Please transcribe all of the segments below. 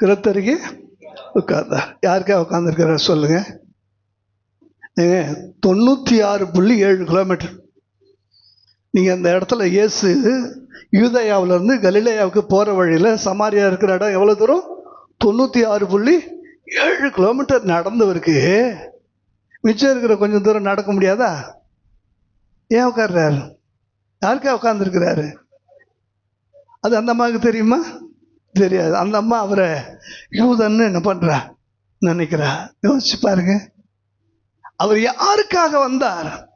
கிரத்தருகே உட்கார்ந்தார். யாருக்கா உட்காந்துருக்கிறார் சொல்லுங்க. ஏங்க தொண்ணூற்றி ஆறு புள்ளி ஏழு கிலோமீட்டர் நீங்கள் அந்த இடத்துல இயேசு யூதயாவிலேருந்து கலிலேயாவுக்கு போகிற வழியில் சமாரியா இருக்கிற இடம் எவ்வளோ தூரம்? தொண்ணூற்றி ஆறு புள்ளி ஏழு கிலோமீட்டர் நடந்தவருக்கு மிச்சம் இருக்கிற கொஞ்சம் தூரம் நடக்க முடியாதா? ஏன் உட்கார்றாரு? யாருக்கா உட்காந்துருக்கிறாரு அது அந்த அம்மாவுக்கு தெரியுமா? தெரியாது. அந்த அம்மா அவரை யூதன்னு என்ன பண்றா? நினைக்கிறா. யோசிச்சு பாருங்க. அவர் யாருக்காக வந்தார்?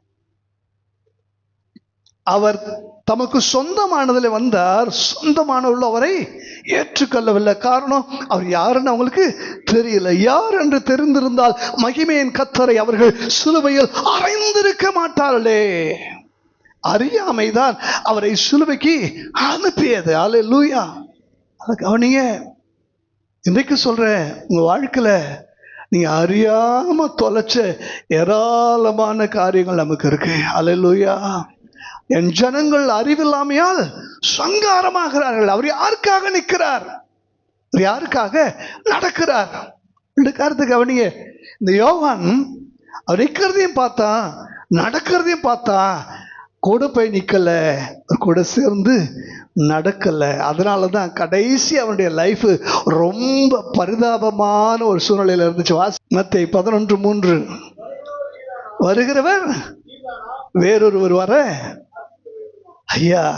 அவர் தமக்கு சொந்தமானதில் வந்தார். சொந்தமானவர்கள் அவரை ஏற்றுக்கொள்ளவில்லை. காரணம் அவர் யாருன்னு அவங்களுக்கு தெரியல. யார் என்று தெரிந்திருந்தால் மகிமையின் கத்தரை அவர்கள் சிலுவையில் அறைந்திருக்க மாட்டார்களே. அறியாமைதான் அவரை சிலுவைக்கு அனுப்பியது. அலை லூயா அதை கவனிங்க. இன்றைக்கு சொல்கிறேன் உங்கள் வாழ்க்கையில் நீங்க அறியாமல் தொலைச்ச ஏராளமான காரியங்கள் நமக்கு இருக்கு. அலையிலூயா என் ஜனங்கள் அறிவில்லாமையால் சங்காரமாகிறார்கள். அவர் யாருக்காக நிற்கிறார்? அவர் யாருக்காக நடக்கிறார்? ரெண்டு கருத்து கவனிங்க. இந்த யோகான் அவர் நிற்கிறதையும் பார்த்தா நடக்கிறதையும் பார்த்தா கூட போய் நிற்கலை கூட சேர்ந்து நடக்கலை. அதனால தான் கடைசி அவனுடைய லைஃபு ரொம்ப பரிதாபமான ஒரு சூழ்நிலையில் இருந்துச்சு. வாசி மத்தை பதினொன்று மூன்று. வருகிறவர் வேறொருவர் வர. ஐயா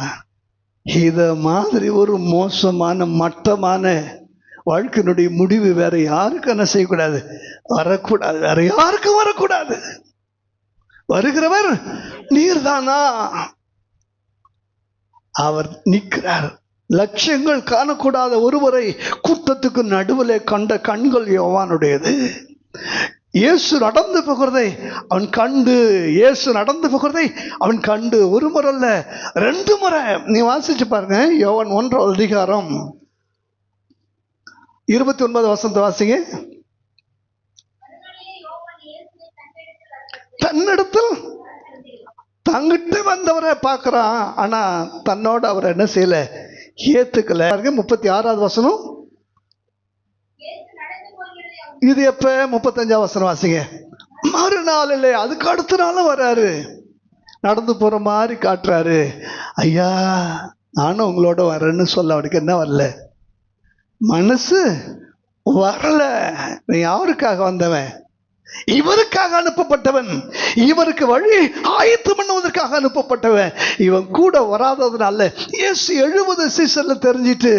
இதை மாதிரி ஒரு மோசமான மட்டமான வாழ்க்கையினுடைய முடிவு வேற யாருக்கும் என்ன செய்யக்கூடாது? வரக்கூடாது. வேற யாருக்கும் வரக்கூடாது. வருகிறவர் நீர்தானா? அவர் நிற்கிறார். லட்சியங்கள் காணக்கூடாத ஒருவரை கூட்டத்துக்கு நடுவில் கண்ட கண்கள் யோவானுடையது. இயேசு நடந்து போகிறதை அவன் கண்டு இயேசு நடந்து போகிறதை அவன் கண்டு ஒரு முறை அல்ல ரெண்டு முறை. நீ வாசிச்சு பாருங்க யோவான் ஒன்றாவது அதிகாரம். இருபத்தி ஒன்பது வசந்த வாசிங்க. தன்னிடத்தில் தங்கிட்டு வந்தவரை பார்க்குறான். ஆனால் தன்னோட அவர் என்ன செய்யலை? ஏற்றுக்கலை முப்பத்தி ஆறாவது வசனம். இது எப்போ? முப்பத்தஞ்சாவது வசனம் வாசிங்க. மறுநாள் இல்லை அதுக்கு அடுத்த நாளும் வராரு நடந்து போகிற மாதிரி காட்டுறாரு. ஐயா நானும் உங்களோட வரேன்னு சொல்ல அவனுக்கு என்ன வரல? மனசு வரல. நீ யாருக்காக வந்தவன்? இவருக்காக அனுப்பப்பட்டவன். இவருக்கு வழி ஆயத்தம் பண்ணுவதற்காக அனுப்பப்பட்டவன். இவன் கூட வராததுனால இயேசு எழுபது சீசன்ல தெரிஞ்சிட்டு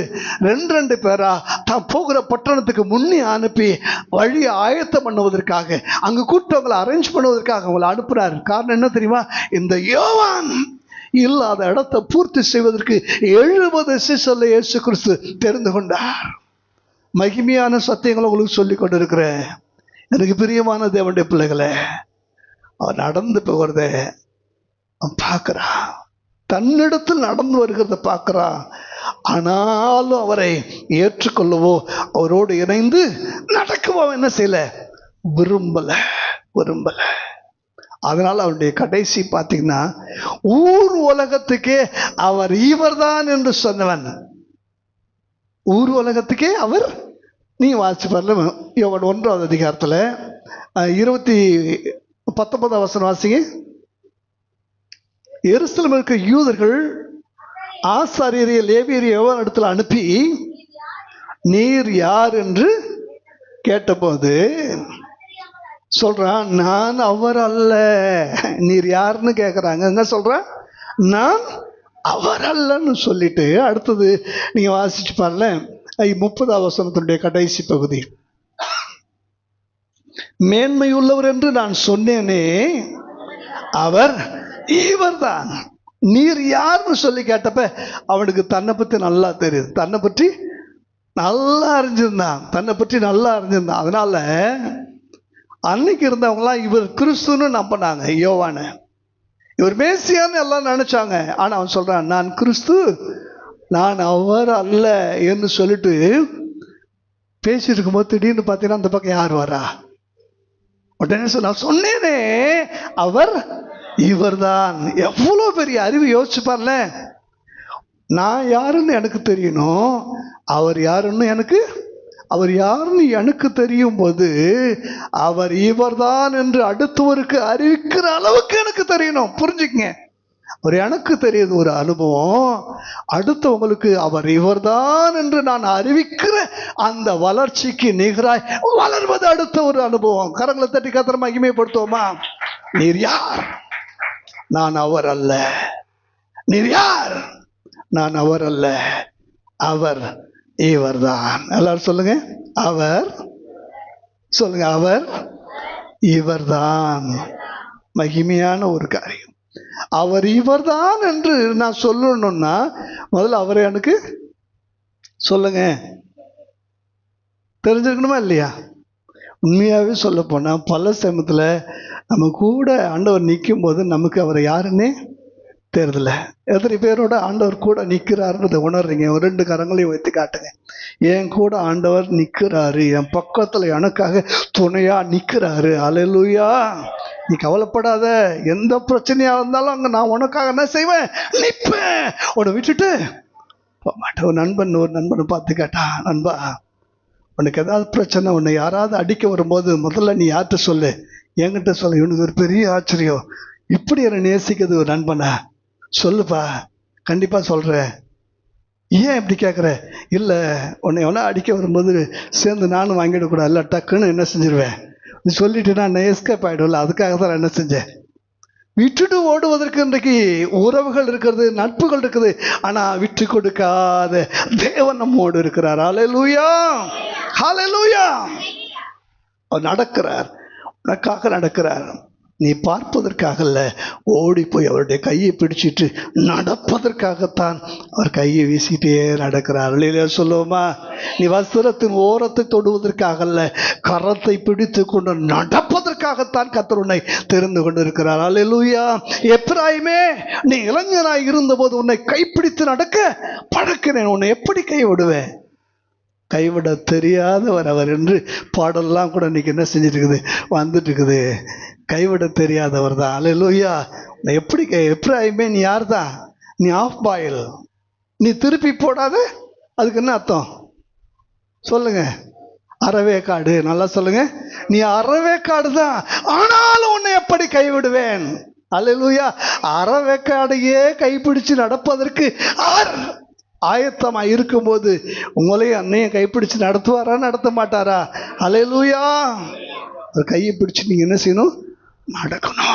ரெண்டு ரெண்டு பேரா தான் போகிற பட்டணத்துக்கு முன்னே அனுப்பி வழியை ஆயத்தம் பண்ணுவதற்காக அங்கு கூட்டவங்களை அரேஞ்ச் பண்ணுவதற்காக அவங்களை அனுப்புறாரு. காரணம் என்ன தெரியுமா? இந்த யோவான் இல்லாத இடத்தை பூர்த்தி செய்வதற்கு எழுபது சீசன்ல இயேசு கிறிஸ்து தெரிந்து கொண்டார். மகிமையான சத்தியங்களை உங்களுக்கு சொல்லி கொண்டிருக்கிறேன். எனக்கு பிரியமான தேவனுடைய பிள்ளைகளே அவர் நடந்து போகிறத அவன் பார்க்குறான் தன்னிடத்தில் நடந்து வருகிறத பார்க்குறான் ஆனாலும் அவரை ஏற்றுக்கொள்ளவோ அவரோடு இணைந்து நடக்கவோ என்ன செய்யல? விரும்பல விரும்பல. அதனால் அவருடைய கடைசி பார்த்தீங்கன்னா ஊர் உலகத்துக்கே அவர் இவர்தான் என்று சொன்னவன். ஊர் உலகத்துக்கே அவர் நீ வாசிச்சு பாருல யோகன் ஒன்றாவது அதிகாரத்தில் இருபத்தி பத்தொன்பதாம் வசனம் வாசிங்க. எருசலம் இருக்க யூதர்கள் ஆசாரியரை லேவியரை யோகன் இடத்துல அனுப்பி நீர் யார் என்று கேட்டபோது சொல்கிறான் நான் அவர் அல்ல. நீர் யாருன்னு கேட்குறாங்க என்ன சொல்கிறேன் நான் அவர் அல்லன்னு சொல்லிட்டு அடுத்தது நீங்கள் வாசிச்சு பாருல முப்பதாம் வசனத்தினுடைய கடைசி பகுதி. மேன்மையுள்ளவர் என்று நான் சொன்னேனே அவர் இவர்தான். நீர் யாருன்னு சொல்லி கேட்டப்ப அவனுக்கு தன்னை பற்றி நல்லா தெரியுது. தன்னை பற்றி நல்லா அறிஞ்சிருந்தான். தன்னை பற்றி நல்லா அறிஞ்சிருந்தான். அதனால அன்னைக்கு இருந்தவங்களாம் இவர் கிறிஸ்துன்னு நம்பினாங்க யோவான. இவர் மேசியான்னு எல்லாம் நினைச்சாங்க. ஆனால் அவன் சொல்றான் நான் கிறிஸ்து நான் அவர் அல்ல என்று சொல்லிட்டு பேசிட்டு இருக்கும்போது திடீர்னு பார்த்தீங்கன்னா அந்த பக்கம் யார் வரா? உடனே சொன்ன நான் சொன்னேனே அவர் இவர்தான். எவ்வளோ பெரிய அறிவு யோசிச்சுப்பார்ல நான் யாருன்னு எனக்கு தெரியணும். அவர் யாருன்னு எனக்கு அவர் யாருன்னு எனக்கு தெரியும் போது அவர் இவர்தான் என்று அடுத்தவருக்கு அறிவிக்கிற அளவுக்கு எனக்கு தெரியணும். புரிஞ்சுக்கங்க. ஒரு எனக்கு தெரியுது ஒரு அனுபவம். அடுத்தவங்களுக்கு அவர் இவர்தான் என்று நான் அறிவிக்கிற அந்த வளர்ச்சிக்கு நிகராய் வளர்வது அடுத்த ஒரு அனுபவம். கரங்களை தட்டி கத்திர மகிமைப்படுத்துவோமா? நீர் யார்? நான் அவர் அல்ல. நீர் யார்? நான் அவர் அல்ல. அவர் இவர்தான். எல்லாரும் சொல்லுங்க. அவர் சொல்லுங்க. அவர் இவர்தான். மகிமையான ஒரு காரியம். அவர் இவர்தான் என்று நான் சொல்லணும்னா முதல்ல அவரை எனக்கு சொல்லுங்க. தெரிஞ்சிருக்கணுமா இல்லையா? உண்மையாகவே சொல்லப்போனால் பல சமயத்தில் நம்ம கூட ஆண்டவர் நிற்கும் போது நமக்கு அவரை யாருன்னே தெரியல எத்தனை பேரோட ஆண்டவர் கூட நிற்கிறாருன்றதை உணர்றீங்க. ஒரு ரெண்டு கரங்களையும் வைத்து காட்டுங்க. என் கூட ஆண்டவர் நிற்கிறாரு என் பக்கத்தில் எனக்காக துணையாக நிற்கிறாரு அலையலூயா நீ கவலைப்படாத. எந்த பிரச்சனையாக இருந்தாலும் அங்கே நான் உனக்காக என்ன செய்வேன்? நிற்பேன் உன்னை விட்டுட்டு போக மாட்டேன். ஒரு நண்பன் ஒரு நண்பனை பார்த்து கேட்டா நண்பா உனக்கு ஏதாவது பிரச்சனை? உன்னை யாராவது அடிக்க வரும்போது முதல்ல நீ யார்கிட்ட சொல்லு? என்கிட்ட சொல்லு. இவனுக்கு ஒரு பெரிய ஆச்சரியம். இப்படி என்னை நேசிக்கிறது ஒரு நண்பனா? சொல்லுப்பா கண்டிப்பாக சொல்கிறேன் ஏன் இப்படி கேட்குற இல்லை உன்னை எவனா அடிக்க வரும்போது சேர்ந்து நானும் வாங்கிடக்கூடாது இல்லை டக்குன்னு என்ன செஞ்சிருவேன்? நீ சொல்லிட்டு நான் எஸ்கேப் ஆகிடும்ல அதுக்காக தான் நான் என்ன செஞ்சேன்? விட்டுட்டு ஓடுவதற்கு இன்றைக்கு உறவுகள் இருக்கிறது நட்புகள் இருக்குது. ஆனால் விட்டு கொடுக்காத தேவன் நம்மோடு இருக்கிறார். அலலூயா ஹalleluya அவர் நடக்கிறார். உனக்காக நடக்கிறார். நீ பார்ப்பதற்காக அல்ல ஓடி போய் அவருடைய கையை பிடிச்சிட்டு நடப்பதற்காகத்தான் அவர் கையை வீசிட்டே நடக்கிறார். இல்லையா சொல்லுவோமா? நீ வஸ்திரத்தின் ஓரத்தை தொடுவதற்காக அல்ல கரத்தை பிடித்து கொண்டு நடப்பதற்காகத்தான் கத்தர் உன்னை தெரிந்து கொண்டிருக்கிறார். அல்லேலூயா எப்ராயுமே நீ இளைஞராய் இருந்தபோது உன்னை கைப்பிடித்து நடக்க பழக்கிறேன் உன்னை எப்படி கைவிடுவேன்? கைவிட தெரியாதவர் அவர் என்று பாடல்லாம் கூட இன்னைக்கு என்ன செஞ்சிட்ருக்குது வந்துட்டுருக்குது வந்துட்டு இருக்குது. கைவிட தெரியாதவர் தான். அலையிலூயா. நான் எப்படி எப்ராஹிமே நீ யார் தான் நீ ஆஃப் பாயில் நீ திருப்பி போடாத? அதுக்கு என்ன அர்த்தம்? சொல்லுங்க. அறவேக்காடு நல்லா சொல்லுங்க. நீ அறவேக்காடு தான். ஆனாலும் உன்னை எப்படி கைவிடுவேன்? அல்லேலூயா அறவேக்காடையே கைப்பிடிச்சு நடப்பதற்கு ஆர் ஆயத்தமாக இருக்கும்போது உங்களையும் அன்னையும் கைப்பிடிச்சு நடத்துவாரா நடத்த மாட்டாரா அலையலூயா. ஒரு கையை பிடிச்சி நீங்கள் என்ன செய்யணும்? ಮಾಡಕನೋ